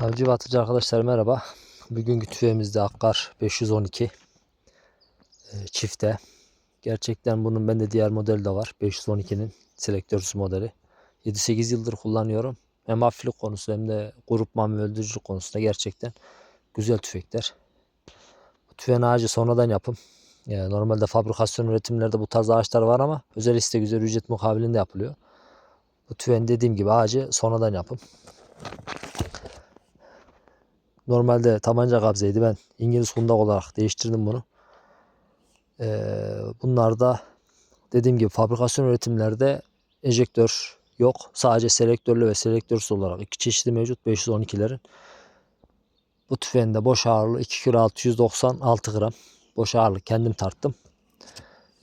Avcı ve atıcı arkadaşlar merhaba. Bugünkü tüfeğimizde Akkar 512 e, çifte. Gerçekten bunun bende diğer modeli de var. 512'nin selektörlüsü modeli. 7-8 yıldır kullanıyorum. Hem hafiflik konusu hem de grupman ve öldürücülük konusunda gerçekten güzel tüfekler. Bu tüfeğin ağacı sonradan yapım. Yani normalde fabrikasyon üretimlerde bu tarz ağaçlar var ama özel istek üzere ücret mukabilinde yapılıyor. Bu tüfeğin dediğim gibi ağacı sonradan yapım. Normalde tabanca kabzeydi. Ben İngiliz kundak olarak değiştirdim bunu. Ee, bunlar dediğim gibi fabrikasyon üretimlerde enjektör yok. Sadece selektörlü ve selektörsüz olarak iki çeşidi mevcut 512'lerin. Bu tüfeğin de boş ağırlığı 2 kilo 696 gram. Boş ağırlık kendim tarttım.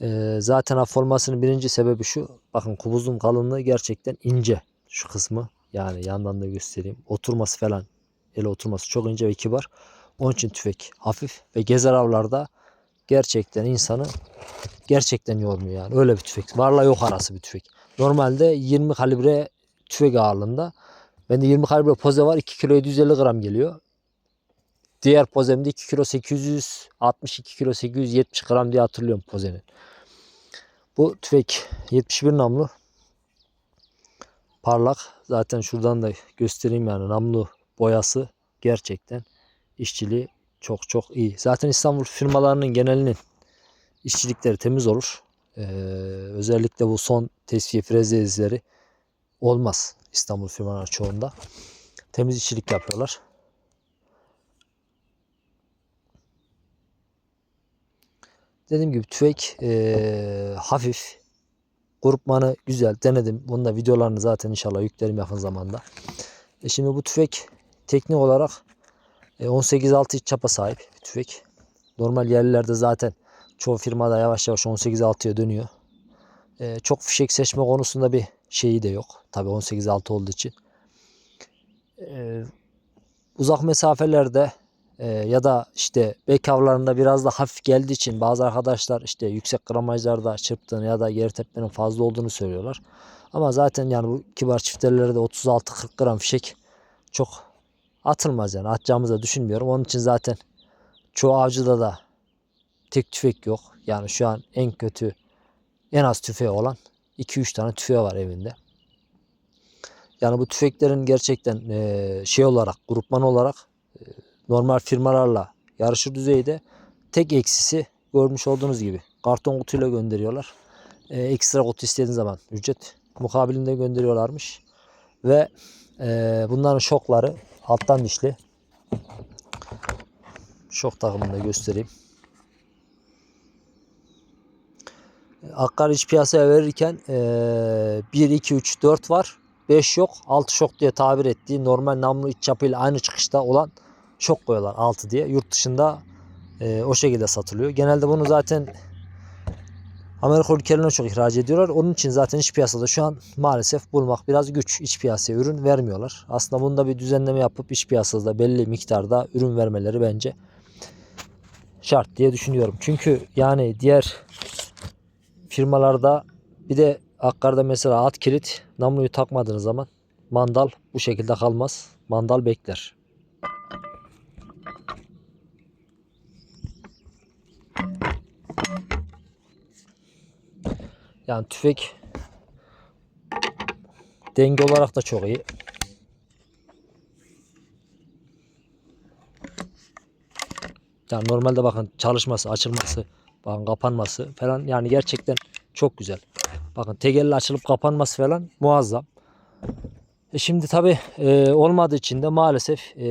Ee, zaten hafif olmasının birinci sebebi şu. Bakın kubuzun kalınlığı gerçekten ince. Şu kısmı. Yani yandan da göstereyim. Oturması falan ele oturması çok ince ve kibar. Onun için tüfek hafif ve gezer avlarda gerçekten insanı gerçekten yormuyor yani. Öyle bir tüfek. Varla yok arası bir tüfek. Normalde 20 kalibre tüfek ağırlığında. Bende 20 kalibre poze var. 2 kilo 750 gram geliyor. Diğer pozemde 2 kilo 862 kilo 870 gram diye hatırlıyorum pozenin. Bu tüfek 71 namlu. Parlak. Zaten şuradan da göstereyim yani namlu boyası gerçekten işçiliği çok çok iyi. Zaten İstanbul firmalarının genelinin işçilikleri temiz olur. Ee, özellikle bu son tesviye freze izleri olmaz İstanbul firmalar çoğunda. Temiz işçilik yapıyorlar. Dediğim gibi tüfek ee, hafif. Grupmanı güzel denedim. Bunun da videolarını zaten inşallah yüklerim yakın zamanda. E şimdi bu tüfek teknik olarak 18.6 iç çapa sahip tüfek. Normal yerlilerde zaten çoğu firmada yavaş yavaş 18.6'ya dönüyor. E, çok fişek seçme konusunda bir şeyi de yok. Tabi 18.6 olduğu için. E, uzak mesafelerde e, ya da işte bek avlarında biraz da hafif geldiği için bazı arkadaşlar işte yüksek gramajlarda çırptığını ya da geri tepmenin fazla olduğunu söylüyorlar. Ama zaten yani bu kibar çiftelerde 36-40 gram fişek çok atılmaz yani atacağımızı da düşünmüyorum. Onun için zaten çoğu avcıda da tek tüfek yok. Yani şu an en kötü en az tüfeği olan 2-3 tane tüfeği var evinde. Yani bu tüfeklerin gerçekten şey olarak grupman olarak normal firmalarla yarışır düzeyde tek eksisi görmüş olduğunuz gibi karton kutuyla gönderiyorlar. ekstra kutu istediğiniz zaman ücret mukabilinde gönderiyorlarmış. Ve e, bunların şokları alttan dişli. Şok takımını da göstereyim. Akkar iç piyasaya verirken e, 1, 2, 3, 4 var. 5 yok. 6 şok diye tabir ettiği normal namlu iç çapıyla aynı çıkışta olan şok koyuyorlar 6 diye. Yurt dışında e, o şekilde satılıyor. Genelde bunu zaten Amerika ülkelerine çok ihraç ediyorlar. Onun için zaten iç piyasada şu an maalesef bulmak biraz güç. İç piyasaya ürün vermiyorlar. Aslında bunda bir düzenleme yapıp iç piyasada belli miktarda ürün vermeleri bence şart diye düşünüyorum. Çünkü yani diğer firmalarda bir de Akkar'da mesela at kilit namluyu takmadığınız zaman mandal bu şekilde kalmaz. Mandal bekler. Yani tüfek denge olarak da çok iyi. Yani normalde bakın çalışması, açılması, bakın kapanması falan yani gerçekten çok güzel. Bakın tek elle açılıp kapanması falan muazzam. E şimdi tabi e, olmadığı için de maalesef e,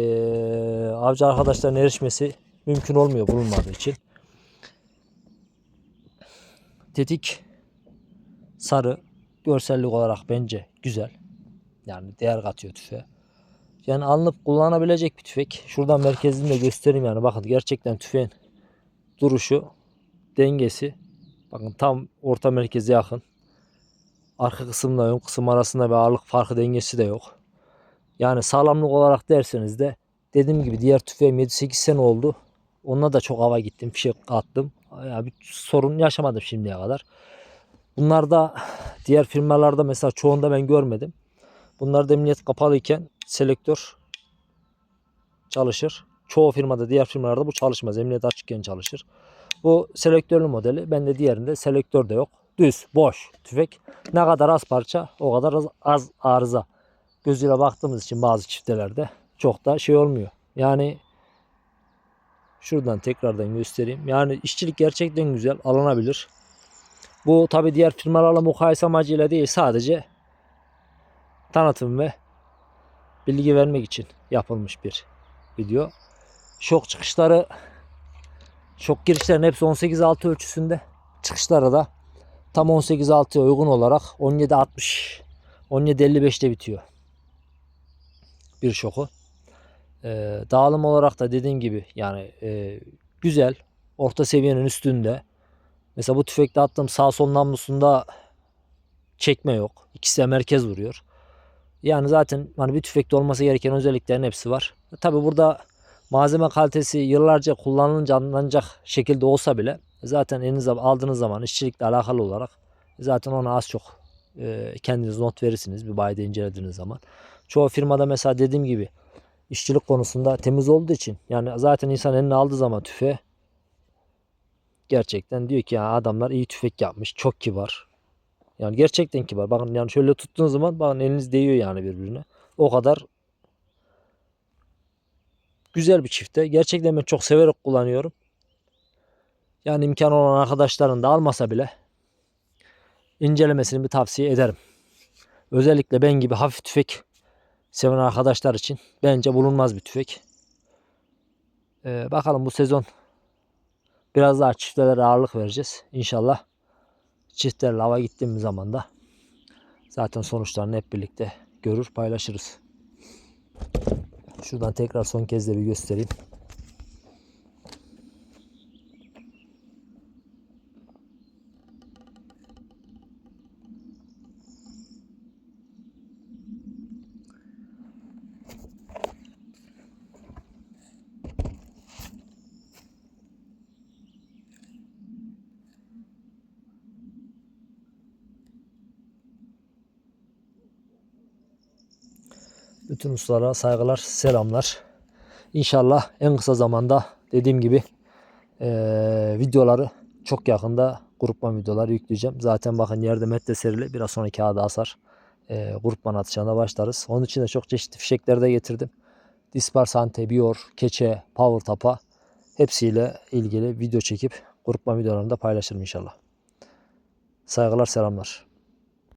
avcı arkadaşların erişmesi mümkün olmuyor bulunmadığı için. Tetik sarı görsellik olarak bence güzel. Yani değer katıyor tüfeğe. Yani alınıp kullanabilecek bir tüfek. Şuradan merkezini de göstereyim yani. Bakın gerçekten tüfeğin duruşu, dengesi. Bakın tam orta merkeze yakın. Arka kısımla ön kısım arasında bir ağırlık farkı dengesi de yok. Yani sağlamlık olarak derseniz de dediğim gibi diğer tüfeğim 7-8 sene oldu. Onunla da çok hava gittim. Fişek attım. Yani bir sorun yaşamadım şimdiye kadar. Bunlar da diğer firmalarda mesela çoğunda ben görmedim. Bunlar da emniyet kapalıyken selektör çalışır. Çoğu firmada diğer firmalarda bu çalışmaz. Emniyet açıkken çalışır. Bu selektörlü modeli. Bende diğerinde selektör de yok. Düz, boş tüfek. Ne kadar az parça o kadar az, az arıza. Gözüyle baktığımız için bazı çiftelerde çok da şey olmuyor. Yani şuradan tekrardan göstereyim. Yani işçilik gerçekten güzel. Alınabilir. Bu tabi diğer firmalarla mukayese amacıyla değil. Sadece tanıtım ve bilgi vermek için yapılmış bir video. Şok çıkışları şok girişlerin hepsi 18.6 ölçüsünde. Çıkışları da tam 18.6'ya uygun olarak 17.60 17.55'te bitiyor. Bir şoku. Ee, dağılım olarak da dediğim gibi yani e, güzel. Orta seviyenin üstünde. Mesela bu tüfekte attığım sağ sol namlusunda çekme yok. İkisi de merkez vuruyor. Yani zaten hani bir tüfekte olması gereken özelliklerin hepsi var. Tabi burada malzeme kalitesi yıllarca kullanılınca anlanacak şekilde olsa bile zaten elinize aldığınız zaman işçilikle alakalı olarak zaten ona az çok e, kendiniz not verirsiniz bir bayide incelediğiniz zaman. Çoğu firmada mesela dediğim gibi işçilik konusunda temiz olduğu için yani zaten insan eline aldığı zaman tüfeği gerçekten diyor ki ya adamlar iyi tüfek yapmış çok kibar. Yani gerçekten kibar. Bakın yani şöyle tuttuğunuz zaman bakın eliniz değiyor yani birbirine. O kadar güzel bir çifte. Gerçekten ben çok severek kullanıyorum. Yani imkan olan arkadaşların da almasa bile incelemesini bir tavsiye ederim. Özellikle ben gibi hafif tüfek seven arkadaşlar için bence bulunmaz bir tüfek. Ee, bakalım bu sezon biraz daha çiftelere ağırlık vereceğiz. İnşallah çiftlerle hava gittiğimiz zaman da zaten sonuçlarını hep birlikte görür paylaşırız. Şuradan tekrar son kez de bir göstereyim. Bütün ustalara saygılar, selamlar. İnşallah en kısa zamanda dediğim gibi eee, videoları çok yakında grupman videoları yükleyeceğim. Zaten bakın yerde metre serili biraz sonra kağıda asar. Eee grupman atışına başlarız. Onun için de çok çeşitli fişekler de getirdim. Dispersante, Bior, Keçe, Power Tapa hepsiyle ilgili video çekip grupman videolarında paylaşırım inşallah. Saygılar, selamlar.